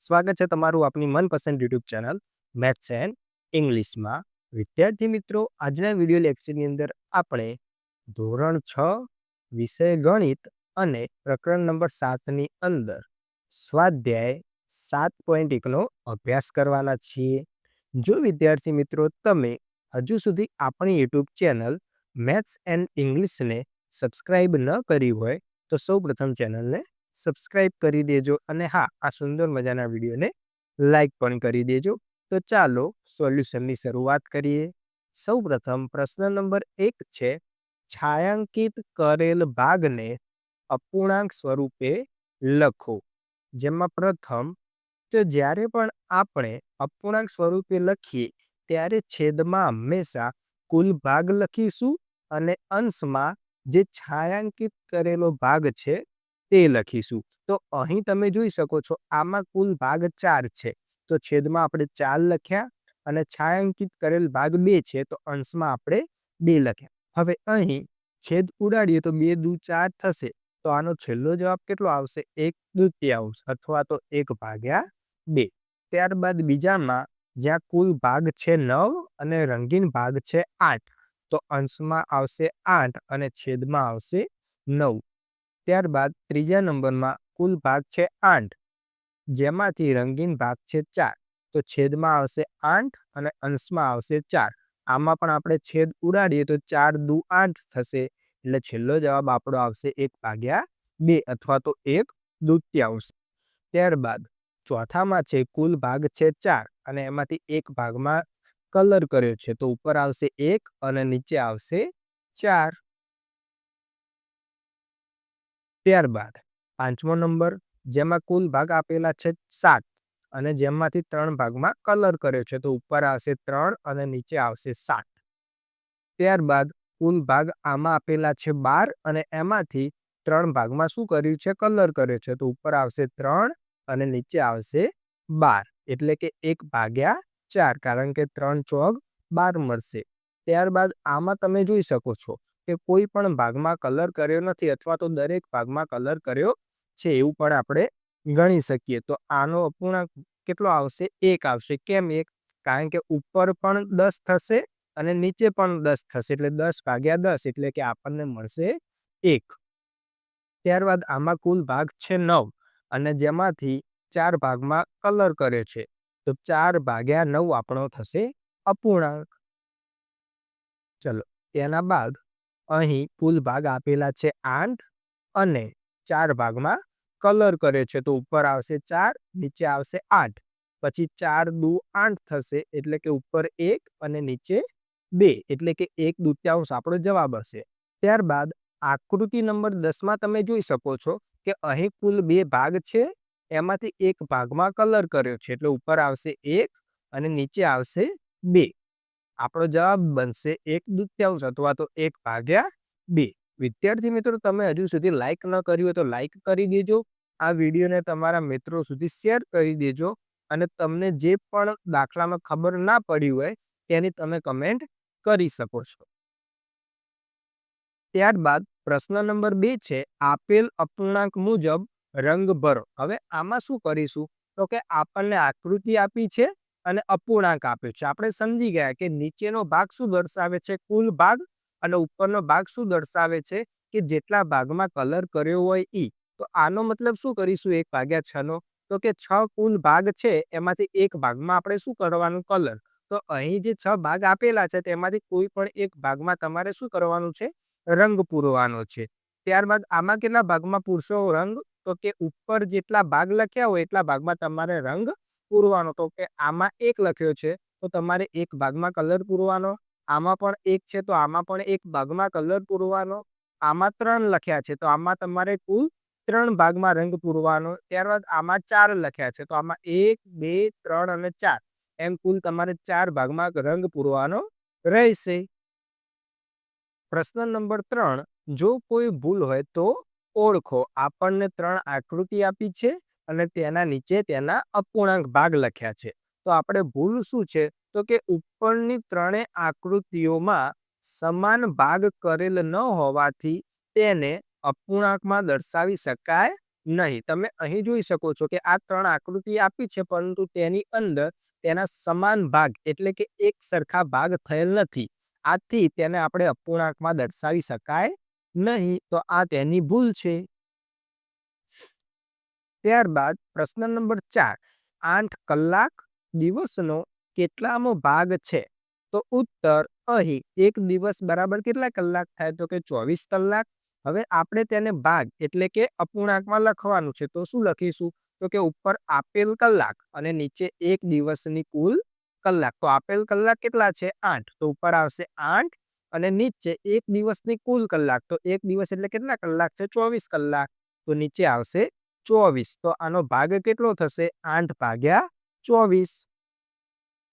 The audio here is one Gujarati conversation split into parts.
સ્વાગત છે તમારું આપની મનપસંદ યુટ્યુબ ચેનલ મેથ્સ એન્ડ ઇંગ્લિશમાં. વિદ્યાર્થી મિત્રો, આજના વીડિયો લેક્ચરની અંદર આપણે ધોરણ છ વિષય ગણિત અને પ્રકરણ નંબર સાતની અંદર સ્વાધ્યાય સાત પોઈન્ટ એકનો અભ્યાસ કરવાના છીએ. જો વિદ્યાર્થી મિત્રો, તમે હજુ સુધી આપણી યુટ્યુબ ચેનલ મેથ્સ એન્ડ ઇંગ્લિશને સબસ્ક્રાઇબ ન કરી હોય, તો સૌ પ્રથમ ચેનલને સબસ્ક્રાઇબ કરી દેજો અને હા, આ સુંદર મજાના વિડીયોને લાઈક પણ કરી દેજો. તો ચાલો સોલ્યુશનની શરૂઆત કરીએ. સૌ પ્રથમ પ્રશ્ન નંબર એક છે, છાયાંકિત કરેલ ભાગને અપૂર્ણાંક સ્વરૂપે લખો. જેમાં પ્રથમ, તો જ્યારે પણ આપણે અપૂર્ણાંક સ્વરૂપે લખીએ, ત્યારે છેદમાં હંમેશા કુલ ભાગ લખીશું અને અંશમાં જે છાયાંકિત કરેલો ભાગ છે તે લખીશું. તો અહીં તમે જોઈ શકો છો, આમાં કુલ ભાગ ચાર છે. તો છેદમાં આપણે ચાર લખ્યા અને છાયાંકિત કરેલ ભાગ બે છે. તો અંશમાં આપણે બે લખ્યા. હવે અહીં છેદ ઉડાડીએ તો બે દુ ચાર થશે. તો આનો છેલ્લો જવાબ કેટલો આવશે? એક દ્વિતીયાંશ અથવા તો એક ભાગ્યા બે. ત્યારબાદ બીજામાં જ્યાં કુલ ભાગ છે નવ અને રંગીન ભાગ છે આઠ. તો અંશમાં આવશે આઠ અને છેદમાં આવશે નવ. ત્યારબાદ ત્રીજા નંબરમાં કુલ ભાગ છે આઠ. જેમાંથી રંગીન ભાગ છે ચાર. તો છેદમાં આવશે આઠ અને અંશમાં આવશે ચાર. આમાં પણ આપણે છેદ ઉડાડીએ તો ચાર દુ આઠ થશે. એટલે છેલ્લો જવાબ આપણો આવશે એક ભાગ્યા બે અથવા તો એક દુત્યાંશ. ત્યારબાદ ચોથામાં છે કુલ ભાગ છે ચાર અને એમાંથી એક ભાગમાં કલર કર્યો છે. તો ઉપર આવશે એક અને નીચે આવશે ચાર. ત્યારબાદ, પાંચમો નંબર, જેમાં કુલ ભાગ આપેલા છે સાત અને જેમાંથી ત્રણ ભાગમાં કલર કર્યો છે. તો ઉપર આવશે ત્રણ અને નીચે આવશે સાત. ત્યારબાદ, કુલ ભાગ આમાં આપેલા છે બાર અને એમાંથી ત્રણ ભાગમાં શું કર્યું છે? કલર કર્યો છે. તો ઉપર આવશે ત્રણ અને નીચે આવશે બાર. એટલે કે એક ભાગ્યા ચાર, કારણ કે ત્રણ ચોગ બાર મળશે. ત્યારબાદ આમાં તમે જોઈ શકો છો કે કોઈ પણ ભાગમાં કલર કર્યો નથી અથવા તો દરેક ભાગમાં કલર કર્યો છે એવું પણ આપણે ગણી શકીએ. તો આનો અપૂર્ણાંક કેટલો આવશે? એક આવશે. કેમ એક? કારણ કે ઉપર પણ દસ થશે અને નીચે પણ દસ થશે. એટલે દસ ભાગ્યા દસ એટલે કે આપણને મળશે એક. ત્યારબાદ આમાં કુલ ભાગ છે નવ અને જેમાંથી ચાર ભાગમાં કલર કર્યો છે. તો ચાર ભાગ્યા નવ આપણો થશે અપૂર્ણાંક. ચલો તેના બાદ અહીં કુલ ભાગ આપેલા છે આઠ અને ચાર ભાગમાં કલર કરે છે. તો ઉપર આવશે ચાર, નીચે આવશે આઠ. પછી ચાર દુ આઠ થશે એટલે કે ઉપર એક અને નીચે બે. એટલે કે એક દૂત્યાંશ આપણો જવાબ હશે. ત્યારબાદ આકૃતિ નંબર દસમાં તમે જોઈ શકો છો કે અહીં કુલ બે ભાગ છે. એમાંથી એક ભાગમાં કલર કર્યો છે. એટલે ઉપર આવશે એક અને નીચે આવશે બે. આપણો જવાબ બનશે એક દૂત્યાંશ અથવા તો એક ભાગ્યા બે. વિદ્યાર્થી મિત્રો, તમે હજુ સુધી લાઈક ન કર્યું હોય તો લાઈક કરી દેજો. આ વિડીયોને તમારા મિત્રો સુધી શેર કરી દેજો અને તમને જે પણ દાખલામાં ખબર ના પડી હોય તેની તમે કમેન્ટ કરી શકો છો. ત્યારબાદ પ્રશ્ન નંબર બે છે, આપેલ અપૂર્ણાંક મુજબ રંગ ભરો. હવે આમાં શું કરીશું? તો કે આપણને આકૃતિ આપી છે અને અપૂર્ણાંક આપ્યો છે. આપણે સમજી ગયા કે નીચેનો ભાગ શું દર્શાવે છે? કુલ ભાગ અને ઉપરનો ભાગ શું દર્શાવે છે? કે જેટલા ભાગમાં કલર કર્યો હોય ઈ. તો આનો મતલબ શું કરીશું? એક ભાગ્યા છ નો. તો કે છ કુલ ભાગ છે, એમાંથી એક ભાગમાં આપણે શું કરવાનું? કલર. તો અહીં જે છ ભાગ આપેલા છે, તેમાંથી કોઈ પણ એક ભાગમાં તમારે શું કરવાનું છે? રંગ પૂરવાનો છે. ત્યારબાદ આમાં કેટલા ભાગમાં પૂરશો રંગ? તો કે ઉપર જેટલા ભાગ લખ્યા હોય, એટલા ભાગમાં તમારે રંગ પૂરવાનો. તો કે આમાં એક લખ્યો છે, તો તમારે એક ભાગમાં કલર પૂરવાનો, આમાં પણ એક છે, તો આમાં પણ એક ભાગમાં કલર પૂરવાનો, આમાં ત્રણ લખ્યા છે, તો આમાં તમારે કુલ ત્રણ ભાગમાં રંગ પૂરવાનો, ત્યારબાદ આમાં ચાર લખ્યા છે, તો આમાં એક, બે, ત્રણ અને ચાર. એમ કુલ તમારે ચાર ભાગમાં રંગ પૂરવાનો રહેશે. પ્રશ્ન નંબર ત્રણ, જો કોઈ ભૂલ હોય તો ઓળખો. આપણને ત્રણ આકૃતિ આપી છે. અને તેના નીચે તેના અપૂર્ણાંક ભાગ લખ્યા છે. તો આપણે ભૂલ શું છે? તો કે ઉપરની ત્રણેય આકૃતિઓમાં સમાન ભાગ કરેલ ન હોવાથી તેને અપૂર્ણાંકમાં દર્શાવી શકાય નહીં. તમે અહીં જોઈ શકો છો કે આ ત્રણ આકૃતિ આપી છે, પરંતુ તેની અંદર તેના સમાન ભાગ એટલે કે એક સરખા ભાગ થયેલ નથી. આથી તેને આપણે અપૂર્ણાંકમાં દર્શાવી શકાય નહીં. તો આ તેની ભૂલ છે. ત્યારબાદ પ્રશ્ન નંબર ચાર, આઠ કલાક દિવસનો કેટલામો ભાગ છે? તો ઉત્તર અહીં, એક દિવસ બરાબર કેટલા કલાક થાય? તો કે ચોવીસ કલાક. હવે આપણે તેને ભાગ એટલે કે અપૂર્ણાંકમાં લખવાનું છે. તો શું લખીશું? તો કે ઉપર આપેલ કલાક અને નીચે એક દિવસની કુલ કલાક. તો આપેલ કલાક કેટલા છે? આઠ. તો ઉપર આવશે આઠ અને નીચે એક દિવસની કુલ કલાક. તો એક દિવસ એટલે કેટલા કલાક છે? ચોવીસ કલાક. તો નીચે આવશે ચોવીસ. તો આનો ભાગ કેટલો થશે? આઠ ભાગ્યા ચોવીસ.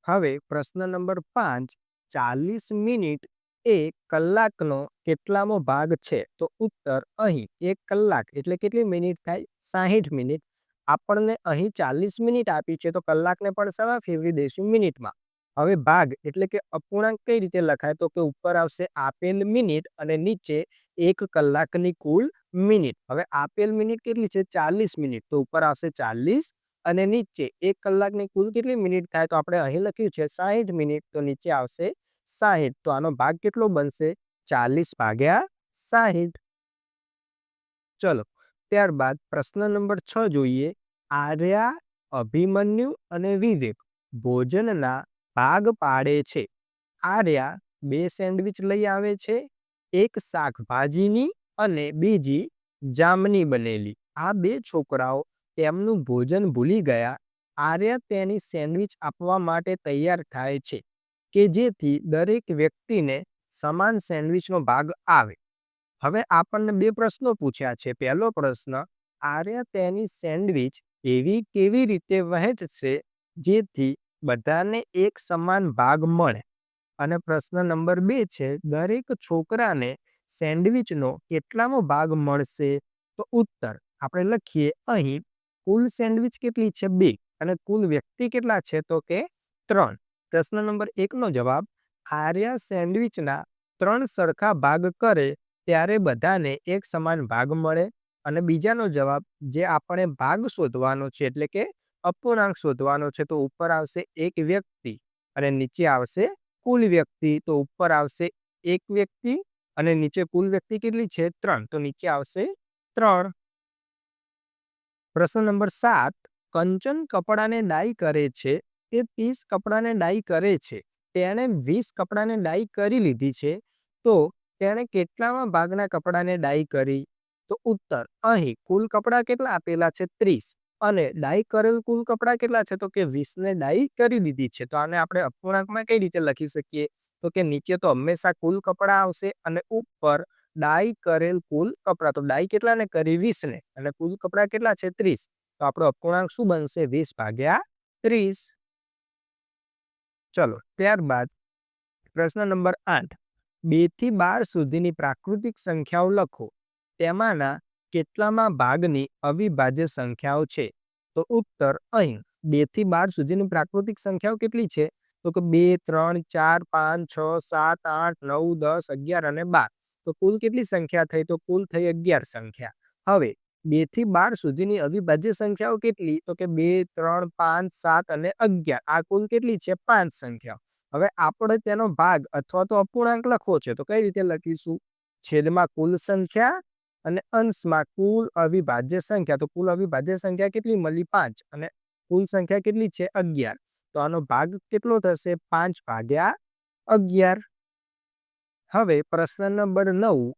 હવે પ્રશ્ન નંબર પાંચ. ચાલીસ મિનિટ એ કલાકનો કેટલામો ભાગ છે? તો ઉત્તર અહીં, એક કલાક. એટલે કેટલી મિનિટ થાય? સાહીઠ મિનિટ. આપણને અહીં ચાલીસ મિનિટ આપી છે, તો કલાકને પણ સવા ફેરવી દઈશું મિનિટમાં. હવે ભાગ એટલે કે અપૂર્ણાંક કઈ રીતે લખાય? તો કે ઉપર આવશે આપેલ મિનિટ અને નીચે એક કલાકની કુલ મિનિટ. હવે આપેલ મિનિટ કેટલી છે? ચાલીસ મિનિટ. તો ઉપર આવશે ચાલીસ અને નીચે એક કલાકની કુલ કેટલી મિનિટ થાય? તો આપણે અહીં લખ્યું છે સાહીઠ મિનિટ. તો નીચે આવશે સાહીઠ. તો આનો ભાગ કેટલો બનશે? ચાલીસ ભાગ્યા સાહીઠ. ચલો, ત્યારબાદ પ્રશ્ન નંબર છ જોઈએ. આર્યા અભિમન્યુ અને વિવેક. ભોજનના ભાગ પાડે છે. આર્યા બે સેન્ડવિચ લઈ આવે છે. એક શાકભાજીની અને બીજી જામની બનેલી. આ બે છોકરાઓ તેમનું ભોજન ભૂલી ગયા. આર્યા તેની સેન્ડવિચ આપવા માટે તૈયાર થાય છે કે જેથી દરેક વ્યક્તિને સમાન સેન્ડવિચનો ભાગ આવે. હવે આપણને બે પ્રશ્નો પૂછ્યા છે. પહેલો પ્રશ્ન, આર્યા તેની સેન્ડવિચ એવી કેવી રીતે વહેંચશે જેથી બધાને એક સમાન ભાગ મળે. અને પ્રશ્ન નંબર બે છે, દરેક છોકરાને સેન્ડવિચનો કેટલામો ભાગ મળશે? તો ઉત્તર આપણે લખીએ, અહીં કુલ સેન્ડવિચ કેટલી છે? બે. અને કુલ વ્યક્તિ કેટલા છે? તો કે ત્રણ. પ્રશ્ન નંબર એકનો જવાબ, આર્યા સેન્ડવિચના ત્રણ સરખા ભાગ કરે ત્યારે બધાને એક સમાન ભાગ મળે. અને બીજાનો જવાબ, જે આપણે ભાગ શોધવાનો છે, એટલે કે અપૂર્ણાંક શોધવાનો છે, તો ઉપર આવશે એક વ્યક્તિ અને નીચે આવશે કુલ વ્યક્તિ. તો ઉપર આવશે એક વ્યક્તિ અને નીચે કુલ વ્યક્તિ કેટલી છે? ત્રણ. તો નીચે આવશે ત્રણ. પ્રશ્ન નંબર સાત. કંચન કપડાને ડાઈ કરે છે. તે ત્રીસ કપડાને ડાઈ કરે છે. તેણે વીસ કપડાને ડાઈ કરી લીધી છે. તો તેણે કેટલામાં ભાગના કપડાને ડાઈ કરી? તો ઉત્તર. અહીં કુલ કપડાં કેટલા આપેલા છે? ત્રીસ. અને ડાઈ કરેલ કુલ કપડાં કેટલા છે? તો કે 20 ને ડાઈ કરી દીધી છે. તો આને આપણે અપૂર્ણાંકમાં કઈ રીતે લખી શકીએ? તો કે નીચે તો હંમેશા કુલ કપડાં આવશે અને ઉપર ડાઈ કરેલ કુલ કપડાં. તો ડાઈ કેટલા ને કરી વીસને અને કુલ કપડા કેટલા છે? 30 તો આપણો અપૂર્ણાંક શું બનશે? વીસ ભાગ્યા 30 ચલો, ત્યારબાદ પ્રશ્ન નંબર 8 2 થી બાર સુધીની પ્રાકૃતિક સંખ્યાઓ લખો. તેમાંના કેટલામાં ભાગની અવિભાજ્ય સંખ્યાઓ છે? તો ઉત્તર અહીં. બેથી બાર સુધીની પ્રાકૃતિક સંખ્યાઓ કેટલી છે? તો કે બે, ત્રણ, ચાર, પાંચ, છ, સાત, આઠ, નવ, દસ, અગિયાર અને બાર. તો કુલ કેટલી સંખ્યા થઈ? તો કુલ થઈ અગિયાર સંખ્યા. હવે, બેથી બાર સુધીની અવિભાજ્ય સંખ્યાઓ કેટલી? તો કે બે, ત્રણ, પાંચ, સાત અને અગિયાર. આ કુલ કેટલી છે? પાંચ સંખ્યાઓ. હવે આપણે તેનો ભાગ અથવા તો અપૂર્ણાંક લખવો છે. તો કઈ રીતે લખીશું? છેદમાં કુલ સંખ્યા અને અંશમાં કુલ અવિભાજ્ય સંખ્યા, તો કુલ અવિભાજ્ય સંખ્યા કેટલી મળી? પાંચ. અને કુલ સંખ્યા કેટલી છે? અગિયાર. તો આનો ભાગ કેટલો થશે? પાંચ ભાગ્યા અગિયાર. હવે પ્રશ્ન નંબર નવ.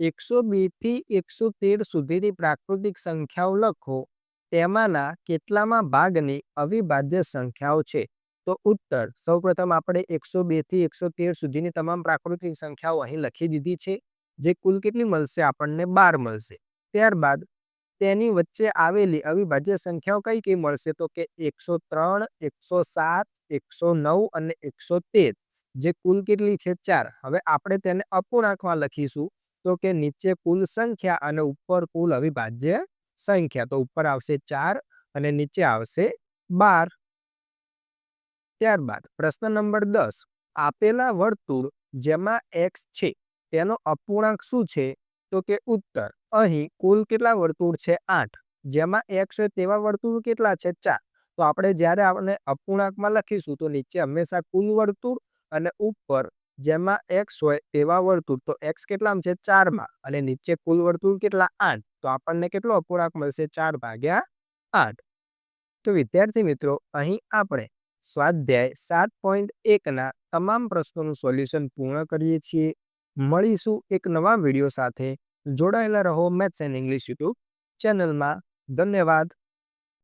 એકસો બેથી એકસો તેર સુધીની પ્રાકૃતિક સંખ્યાઓ લખો. તેમાંના કેટલામાં ભાગની અવિભાજ્ય સંખ્યાઓ છે? તો ઉત્તર. સૌપ્રથમ આપણે એકસો બેથી એકસો તેર સુધીની તમામ પ્રાકૃતિક સંખ્યાઓ અહીં લખી દીધી છે. જે કુલ કેટલી મળશે? આપણને બાર મળશે. ત્યારબાદ તેની વચ્ચે આવેલી અવિભાજ્ય સંખ્યાઓ કઈ કઈ મળશે? તો કે એકસો ત્રણ, એકસો સાત, એકસો નવ અને એકસો તેર. જે કુલ કેટલી છે? ચાર. હવે આપણે તેને અપૂર્ણાંકમાં લખીશું. તો કે નીચે કુલ સંખ્યા અને ઉપર કુલ અવિભાજ્ય સંખ્યા. તો ઉપર આવશે ચાર અને નીચે આવશે બાર. ત્યારબાદ પ્રશ્ન નંબર દસ. આપેલા વર્તુળ જેમાં એક્સ છે. તેનો અપૂર્ણાંક શું છે? તો કે ઉત્તર. અહીં કુલ કેટલા વર્તુળ છે? આઠ. જેમાં એક્સ હોય તેવા વર્તુળ કેટલા છે? ચાર. તો આપણે જ્યારે આપણે અપૂર્ણાંકમાં લખીશું, તો નીચે હંમેશા કુલ વર્તુળ અને ઉપર જેમાં એક્સ હોય તેવા વર્તુળ. તો એક્સ કેટલામાં છે? ચારમાં અને નીચે કુલ વર્તુળ કેટલા? આઠ. તો આપણને કેટલો અપૂર્ણાંક મળશે? ચાર ભાગ્યા આઠ. તો વિદ્યાર્થી મિત્રો, અહીં આપણે સ્વાધ્યાય સાત પોઈન્ટ એકના તમામ પ્રશ્નોનું સોલ્યુશન પૂર્ણ કરીએ છીએ. મળીશું એક નવા વીડિયો સાથે. જોડાયેલા રહો મેથ્સ એન્ડ ઇંગ્લિશ યુટ્યુબ ચેનલમાં. ધન્યવાદ.